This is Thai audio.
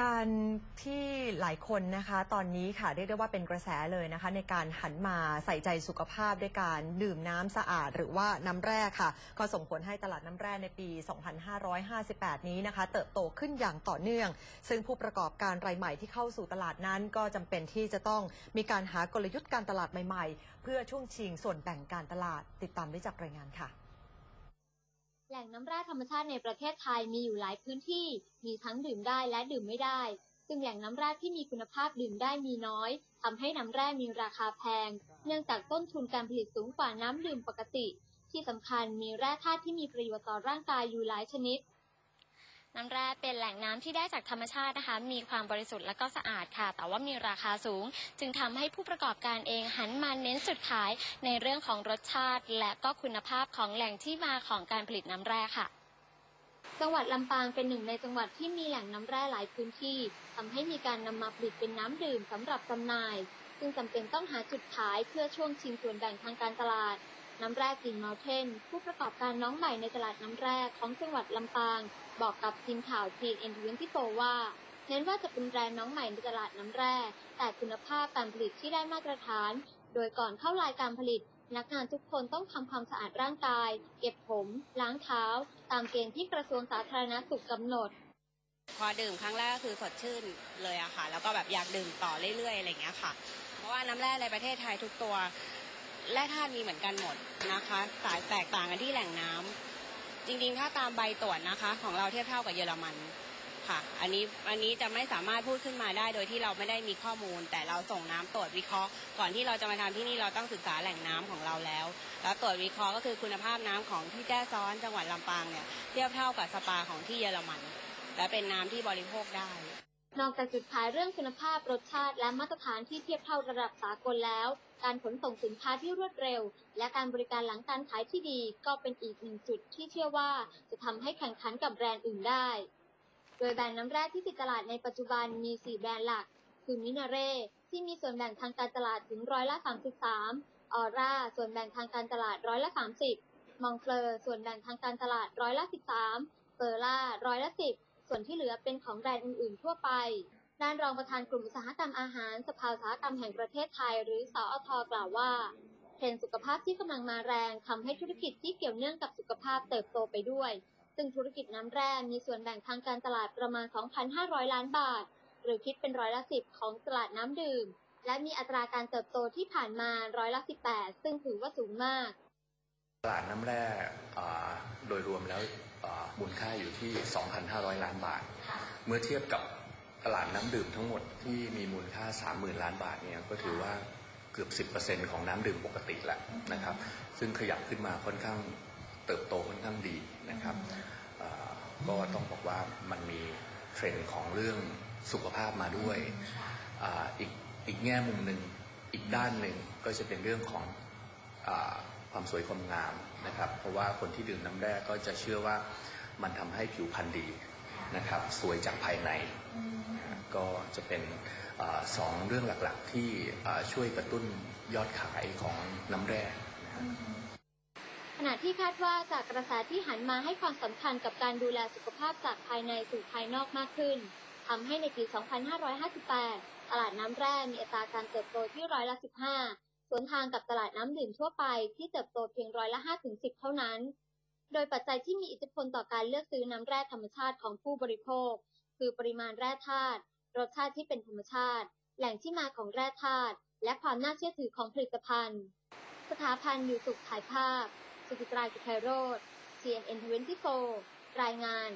การที่หลายคนนะคะตอนนี้ค่ะเรียกได้ว่าเป็นกระแสเลยนะคะ ในการหันมาใส่ใจสุขภาพด้วยการดื่มน้ำสะอาด หรือว่าน้ำแร่ค่ะ ก็ส่งผลให้ตลาดน้ำแร่ในปี 2558 นี้นะคะ เติบโตขึ้นอย่างต่อเนื่อง ซึ่งผู้ประกอบการรายใหม่ที่เข้าสู่ตลาดนั้น ก็จำเป็นที่จะต้องมีการหากลยุทธ์การตลาดใหม่ ๆ เพื่อช่วงชิงส่วนแบ่งการตลาดติดตามได้จากรายงานค่ะ แหล่งน้ำแร่ธรรมชาติในประเทศไทยมีอยู่หลายพื้นที่ มีทั้งดื่มได้และดื่มไม่ได้ ซึ่งแหล่งน้ำแร่ที่มีคุณภาพดื่มได้มีน้อยทำให้น้ำแร่มีราคาแพง เนื่องจากต้นทุนการผลิตสูงกว่าน้ำดื่มปกติ ที่สำคัญมีแร่ธาตุที่มีประโยชน์ต่อร่างกายอยู่หลายชนิด น้ำแร่เป็นแหล่งน้ำที่ได้จากธรรมชาตินะคะ มีความบริสุทธิ์และก็สะอาดค่ะ แต่ว่ามีราคาสูง จึงทำให้ผู้ประกอบการเองหันมาเน้นจุดขายในเรื่องของรสชาติ และก็คุณภาพของแหล่งที่มาของการผลิตน้ำแร่ค่ะจังหวัดลำปางเป็นหนึ่งในจังหวัดที่มีแหล่งน้ำแร่หลายพื้นที่ทำให้มีการนำมาผลิตเป็นน้ำดื่มสำหรับจำหน่าย ซึ่งจำเป็นต้องหาจุดขายเพื่อช่วงชิงส่วนแบ่งทางการตลาด น้ำแร่กลิ่นเมาเทนผู้ประกอบการน้องใหม่ในตลาดน้ำแร่ของจังหวัดลำปาง บอกกับทีมข่าวจีนเอ็นทีวีที่โว่าเน้นว่าจะเป็นแบรนด์น้องใหม่ในตลาดน้ำแร่ แต่คุณภาพการผลิตที่ได้มาตรฐาน โดยก่อนเข้ารายการผลิตพนักงานทุกคนต้องทำความสะอาดร่างกาย เก็บผม ล้างเท้า ตามเกณฑ์ที่กระทรวงสาธารณสุขกำหนด พอดื่มครั้งแรกก็คือสดชื่นเลยอะค่ะ แล้วก็แบบอยากดื่มต่อเรื่อยๆอะไรอย่างเงี้ยค่ะ เพราะว่าน้ำแร่ในประเทศไทยทุกตัว แร่ธาตุมีเหมือนกันหมดนะคะแต่แตกต่างกันที่แหล่งน้ำจริงๆ ถ้าตามใบตรวจนะคะ ของเราเทียบเท่ากับเยอรมันค่ะ อันนี้อันนี้จะไม่สามารถพูดขึ้นมาได้โดยที่เราไม่ได้มีข้อมูล แต่เราส่งน้ำตรวจวิเคราะห์ ก่อนที่เราจะมาทำที่นี่เราต้องศึกษาแหล่งน้ำของเราแล้ว แล้วตรวจวิเคราะห์ก็คือคุณภาพน้ำของที่แจ้ซ้อนจังหวัดลำปางเนี่ยเทียบเท่ากับสปาของที่เยอรมัน และเป็นน้ำที่บริโภคได้ นอกจากจุดขายเรื่องคุณภาพรสชาติ และมาตรฐานที่เทียบเท่าระดับสากลแล้ว การขนส่งสินค้าที่รวดเร็ว และการบริการหลังการขายที่ดี ก็เป็นอีกหนึ่งจุดที่เชื่อว่า จะทำให้แข่งขันกับแบรนด์อื่นได้ โดยแบรนด์น้ำแร่ที่ติดตลาดในปัจจุบันมี 4 แบรนด์หลัก คือมินาเร่ที่มีส่วนแบ่งทางการตลาดถึงร้อยละ 33 ออร่าส่วนแบ่งทางการตลาดร้อยละ 30 มองเฟลอร์ส่วนแบ่งทางการตลาดร้อยละ 13 เปอร์ล่าร้อยละ 10 ส่วนที่เหลือเป็นของแบรนด์อื่น ๆ ทั่วไป ด้านรองประธานกลุ่มอุตสาหกรรมอาหาร สภาอุตสาหกรรมแห่งประเทศไทย หรือสอทกล่าวว่าเทรนสุขภาพที่กำลังมาแรงทำให้ธุรกิจที่เกี่ยวเนื่องกับสุขภาพเติบโตไปด้วย ซึ่งธุรกิจน้ำแร่มีส่วนแบ่งทางการตลาดประมาณ 2,500 ล้านบาท หรือคิดเป็นร้อยละ10ของตลาดน้ำดื่ม และมีอัตราการเติบโตที่ผ่านมาร้อยละ18 ซึ่งถือว่าสูงมาก ตลาดน้ำแร่อ่าโดยรวมแล้วอ่ามูลค่าอยู่ที่ 2,500 ล้านบาท เมื่อเทียบกับตลาดน้ำดื่มทั้งหมดที่มีมูลค่า 30,000 ล้านบาทเนี่ยก็ถือว่าเกือบ 10%ของน้ำดื่มปกติแล้วนะครับ ซึ่งขยับขึ้นมาค่อนข้างเติบโตค่อนข้างดีนะครับอ่าก็ต้องบอกว่ามันมีเทรนด์ของเรื่องสุขภาพมาด้วยอ่าอีกอีกแง่มุมหนึ่งอีกด้านหนึ่งก็จะเป็นเรื่องของอ่า ความสวยความงามนะครับ เพราะว่าคนที่ดื่มน้ำแร่ก็จะเชื่อว่ามันทำให้ผิวพรรณดีนะครับ สวยจากภายในก็จะเป็นอสองเรื่องหลักๆ ที่ช่วยกระตุ้นยอดขายของน้ำแร่ขณะที่คาดว่าจากกระแสที่หันมาให้ความสำคัญกับการดูแลสุขภาพจากภายในสู่ภายนอกมากขึ้นทำให้ในปี 2558 ตลาดน้ำแร่มีอัตราการเติบโตที่ร้อยละ 15 สวนทางกับตลาดน้ำดื่มทั่วไปที่เติบโตเพียงร้อยละ 5-10 เท่านั้น โดยปัจจัยที่มีอิทธิพลต่อการเลือกซื้อน้ำแร่ธรรมชาติของผู้บริโภค คือปริมาณแร่ธาตุรสชาติที่เป็นธรรมชาติ แหล่งที่มาของแร่ธาตุและความน่าเชื่อถือของผลิตภัณฑ์ สถาพันธ์อยู่สุขถ่ายภาพ สุจิตรากิจไพโรธ CNN 24รายงาน